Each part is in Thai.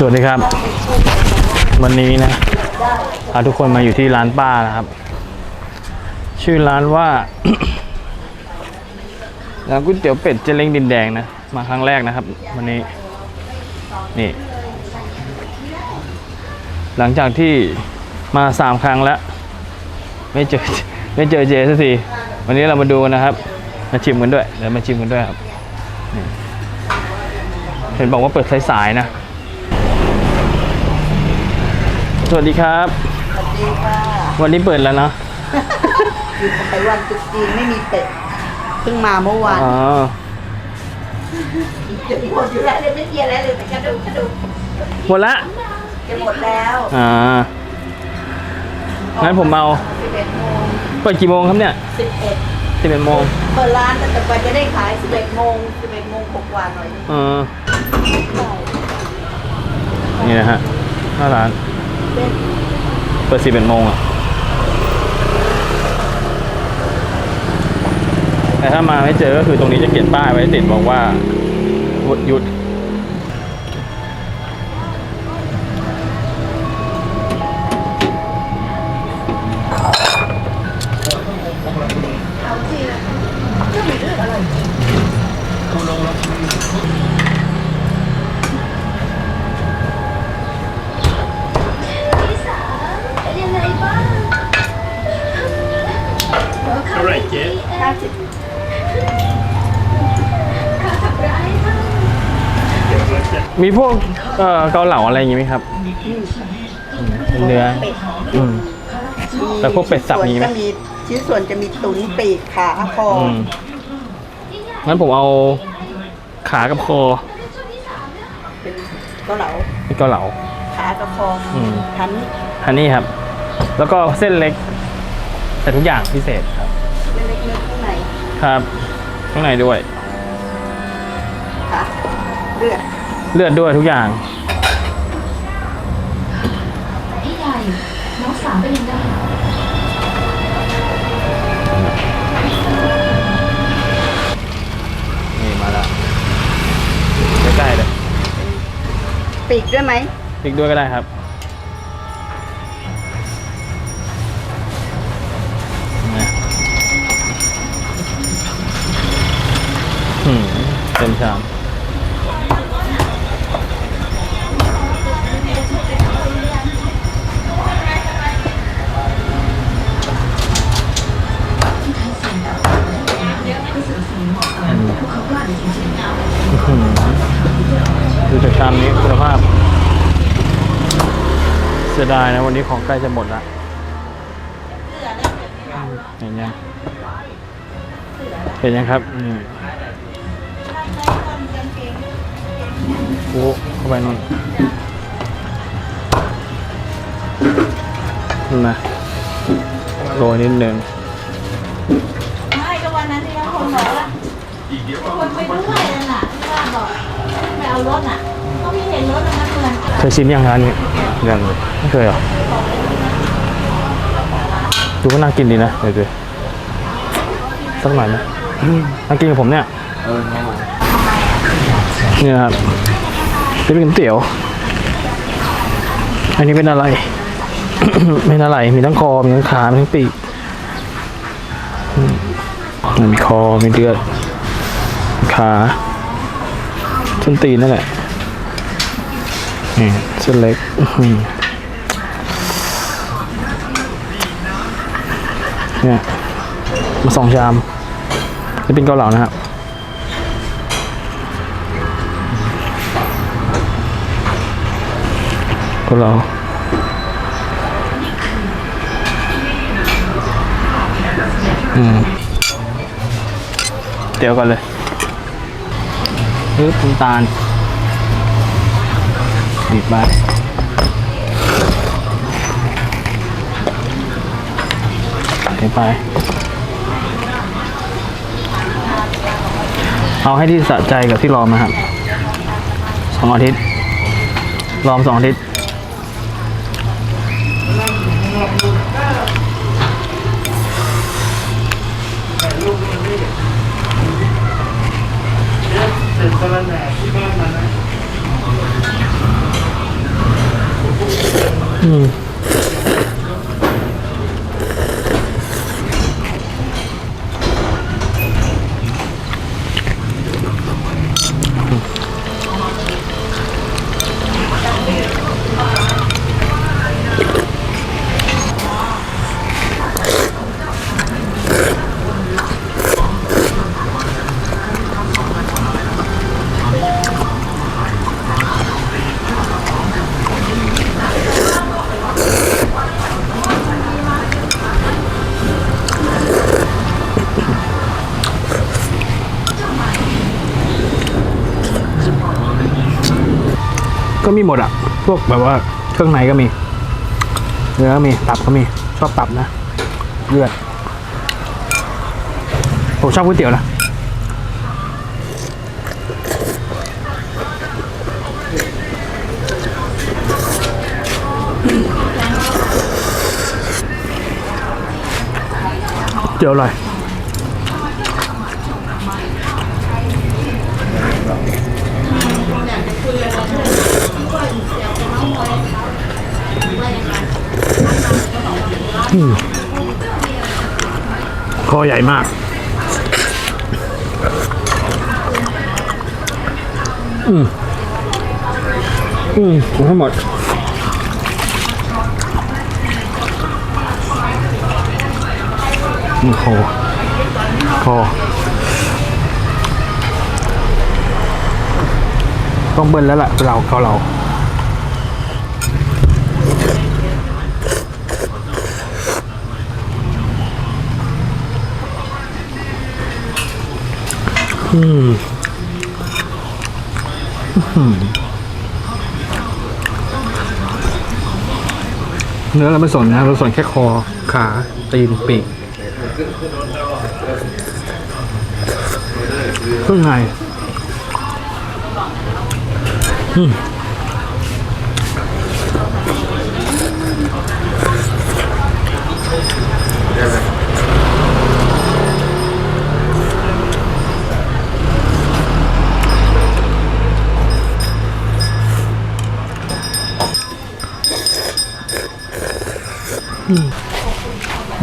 สวัสดีครับ วันนี้นะพาทุกคนมาอยู่ที่ร้านป้านะครับ ชื่อร้านว่าร้านก๋วยเตี๋ยวเป็ดเจเล้งดินแดงนะ มาครั้งแรกนะครับ วันนี้ นี่ หลังจากที่มาสามครั้งแล้ว ไม่เจอไม่เจอเจสักทีวันนี้เรามาดูกันนะครับ มาชิมกันด้วยเดี๋ยวมาชิมกันด้วยครับเห็นบอกว่าเปิดสายๆนะ สวัสดีครับ สวัสดีค่ะวันนี้เปิดแล้วเนอะอยู่ไปวันตรุษจีนไม่มีเป็ดเพิ่งมาเมื่อวานอ๋อจะหมดอยู่แล้วเลยไม่เกียร์อะไรเลยแต่กระดูกกระดูกหมดละจะหมดแล้วอ่างั้นผมเอา11โมงเปิดกี่โมงครับเนี่ย11สิบเอ็ดโมงเปิดร้านแต่กว่าจะได้ขาย11โมง11โมงกว่าๆหน่อยเออนี่นะฮะหน้าร้าน เปิดสิบเอ็ดโมงอะ แต่ถ้ามาไม่เจอก็คือตรงนี้จะเขียนป้ายไว้ติดบอกว่าหยุดาทำร้ายค่ะมีพวกเอ่อเกาเหลาอะไรอย่างงี้ไหมครับอืมเป็นเนื้อเป็ดอืมแต่พวกเป็ดสับมีไหมส่วนก็มีชิ้นส่วนจะมีตุ๋นปีกขาคออืมงั้นผมเอาขากับคอเป็นเกาเหลาเป็นเกาเหลา ขากับคออม ทันอันนี้ครับ แล้วก็เส้นเล็ก แต่ทุกอย่างพิเศษครับ เล็กๆเนื้อข้างใน ครับ ข้างในด้วย ค่ะเลือดเลือดด้วยทุกอย่าง พี่ใหญ่น้องสาวเป็นยังไงนี่มาแล้วใกล้ๆเลยปีกด้วยไหมพริกด้วยก็ได้ครับ เต็มชามอืมดูจากชามนี้คุณภาพ เสียดายนะวันนี้ของใกล้จะหมดละเห็นยังเห็นยังครับนี่ โอ้เข้าไปนู่นนั่นนะโรยนิดนึงไม่ก็วันนั้นที่เราคนบอกว่าคนไปด้วยนั่นน่ะที่ว่าบอกไปเอารถน่ะก็มีเห็นรถอันนั้นเหมือนกันเคยชิมยังร้านนี้ยังเลยไม่เคยเหรอดูก็น่ากินดีนะเดี๋ยวดูสักหน่อยนะน่ากินกับผมเนี่ยนี่นะครับ นี่เป็นก๋วยเตี๋ยว อันนี้เป็นอะไร เป็นอะไร มีทั้งคอ มีทั้งขา มีทั้งปีกมมีคอ มีเลือด ขาส้นตีนนั่นแหละนี่เส้นเล็กเนี่ยมาสองชามนี่เป็นเกาเหลานะครับ เกเหลาอืมเดี๋ยวก่อนเลยปึ๊บน้ำตาลบีบไปเทไป เอาให้ที่สะใจกับที่รอมาครับสองอาทิตย์ รอมสองอาทิตย์ từ ừ. มีหมดอะพวกแบบว่าเครื่องในก็มีเนื้อก็มีตับก็มีชอบตับนะเลือดผมชอบก๋วยเตี๋ยวนะเตี๋ยวอร่อย คอใหญ่มาก อืม อืมผมให้หมดนี่คอคอต้องเบิ้ลแล้วล่ะเราเกาเรา อืมเนื้อเราไม่สนนะเราสนแค่คอขาตีนปีกเครื่องในอืม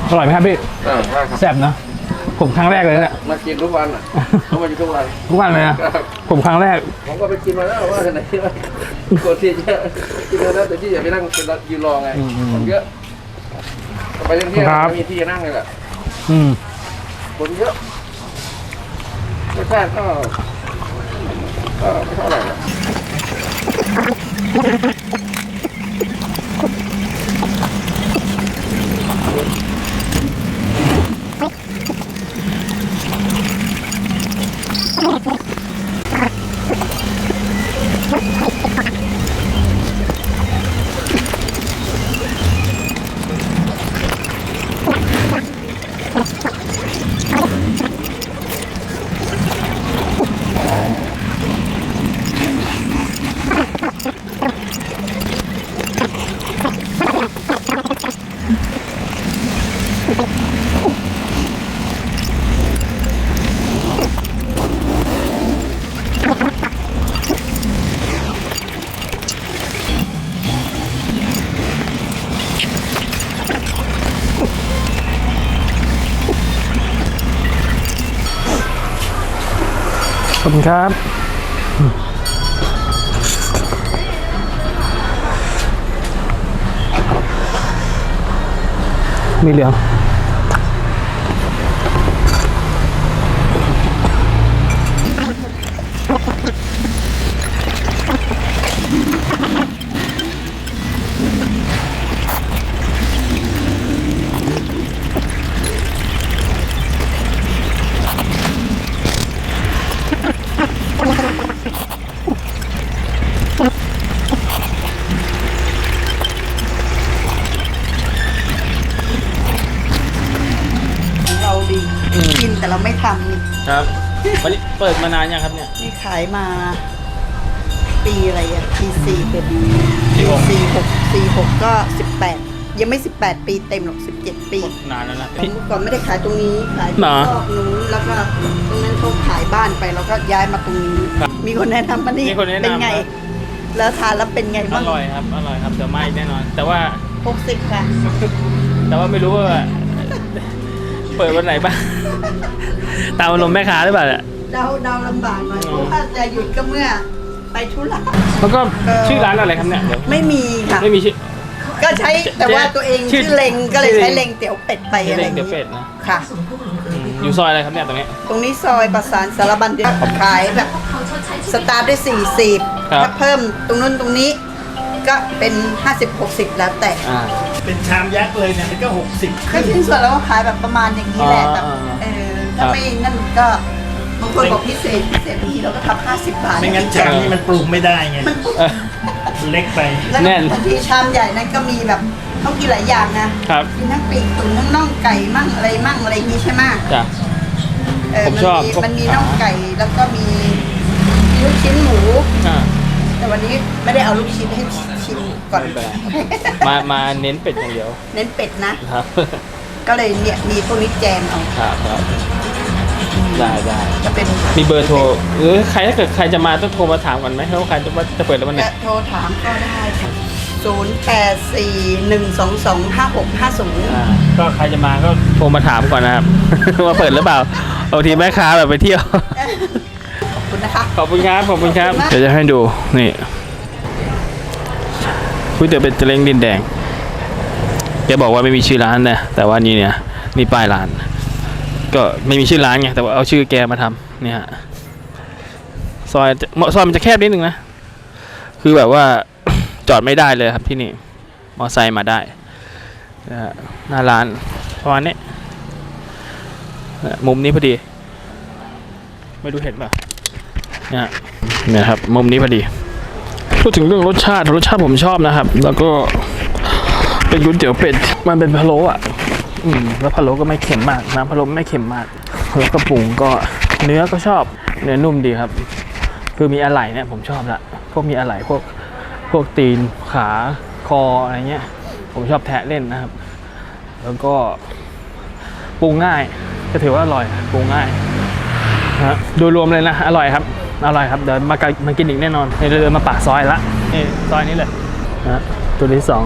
อร่อยไหมครับพี่อ่าใช่ครับแซ่บนะผมครั้งแรกเลยนะ มากินทุกวันอะเขามากินทุกวัน ทุกวันเลยนะครับ ผมครั้งแรก ผมก็ไปกินมาแล้วว่าไหนที่ว่าคนที่จะกินมาแล้วแต่ที่อย่าไปนั่งเป็นยืนรอไงอืมอืมคนเยอะไปเที่ยวเที่ยวครับ ไม่มีที่จะนั่งเลยแหละอืมคนเยอะรสชาติก็ก็ไม่เท่าไหร่หรอก คุณครับมีเหลือง ครับ วันนี้เปิดมานานยังครับเนี่ย นี่ขายมา ปีอะไรอะปีสี่เป็นปีหก สี่หกสี่หกก็สิบแปดยังไม่สิบแปดปีเต็มหรอกสิบเจ็ดปีนานแล้วนะเมื่อก่อนไม่ได้ขายตรงนี้ขายหรอ รอบนู้นแล้วก็ตรงนั้นเขาขายบ้านไปแล้วก็ย้ายมาตรงนี้ ครับมีคนแนะนำมานี่มีคนแนะนำ เป็นไงครับแล้วทานแล้วเป็นไงอบ้างร่อยครับ อร่อยครับแต่ไม่แน่นอน แต่ว่า หกสิบค่ะแต่ว่าไม่รู้ว่า เปิดวันไหนบ้าง ตามอารมณ์แม่ค้าหรือเปล่าเนี่ยเดาเดาลำบากหน่อยเพราะว่าจะหยุดก็เมื่อไปธุระแล้วก็เออชื่อร้านอะไรครับเนี่ยเดี๋ยวไม่มีค่ะ ไม่มีชื่อ ก็ใช้แต่ว่าตัวเองชื่อชื่อเล็งก็เลยชื่อใช้เล็เล็งงเตี๋ยวเป็ดไปชื่ออะไรเล็อกย่างเดอะเฟนี้สนะค่ะ อืมอยู่ซอยอะไรครับเนี่ยตรงนี้ ตรงนี้ซอยประสานสารบันเดียวขายแบบเขาชดใช้ชีสวิตตาร์ทด้วย40ครับ ถ้าเพิ่มตรงนู้นตรงนี้ ก็เป็น 50 60 แล้วแต่ อ่า เป็นชามยักษ์เลยเนี่ยมันก็หกสิบก็ชิ้นส่วนเราก็ขายแบบประมาณอย่างนี้แหละอ่าแบบอ่าเออครัถ้าบไม่นั่นก็บางคนบอกพิเศษพิเศษบางทีเราก็ทำ50บาทไม่งั้นชามนี้มันปรุงไม่ได้ไงเออ เล็กไปแล้วแน่น บางทีชามใหญ่นั้นก็มีแบบต้องกินหลายอย่างนะครับกินทั้งปีกตุ๋นทั้งน่องไก่มั่งอะไรมั่งอะไรอย่างนี้ใช่ไหมจ้ะเออผมชอบนพวกมันมีน่องไก่แล้วก็มีมีลูกชิ้นหมู อ่า แต่วันนี้ไม่ได้เอาลูกชิ้นให้ชิม ก่อน ไม่เป็นไรมามาเน้นเป็ดอย่างเดียวเน้นเป็ดนะ ครับก็เลยเนี่ยมีพวกนี้แจมเอาครับครับได้ได้จะเป็นมีเบอร์โทรหรือใครถ้าเกิดใครจะมาต้องโทรมาถามก่อนไหมว่าใครจะว่าจะเปิดแล้ววันไหนจะโทรถามก็ได้ศูนย์แปดสี่หนึ่งสองสองห้าหกห้าศูนย์อ่าก็ใครจะมาก็โทรมาถามก่อนนะครับ ว่าเปิดหรือเปล่าบางทีแม่ค้าแบบไปเที่ยวขอบคุณนะคะ ขอบคุณครับขอบคุณครับขอบคุณมากเดี๋ยวจะให้ดูนี่ ก๋วยเตี๋ยวเป็ดเจเล้งดินแดงแกบอกว่าไม่มีชื่อร้านนะแต่ว่านี่เนี่ยนี่ป้ายร้าน ก็ไม่มีชื่อร้านไงแต่ว่าเอาชื่อแกมาทำเนี่ยฮะซอยซอยมันจะแคบนิดนึงนะคือแบบว่าจอดไม่ได้เลยครับที่นี่มอไซค์มาได้นะฮะหน้าร้านประมาณนี้มุมนี้พอดี ไม่รู้เห็นป่ะเนี่ยฮะเนี่ยครับ มุมนี้พอดี พูดถึงเรื่องรสชาติรสชาติผมชอบนะครับ แล้วก็เป็นก๋วยเตี๋ยวเป็ดมันเป็นพะโล้อะอืมแล้วพะโล้ก็ไม่เค็มมากน้ำพะโล้ไม่เค็มมาก แล้วก็ปรุงก็เนื้อก็ชอบเนื้อนุ่มดีครับ คือมีอะไหล่เนี่ยผมชอบละพวกมีอะไหล่พวกพวกตีนขาคออะไรเงี้ย ผมชอบแทะเล่นนะครับ แล้วก็ปรุงง่าย ก็ถือว่าอร่อยปรุงง่ายฮะโดยรวมเลยนะ อร่อยครับ อร่อยครับ เดี๋ยวมากันมากินอีกแน่นอนเดี๋ยวเดินมาปากซอยละนี่ซอยนี้เลยนะตัวที่สอง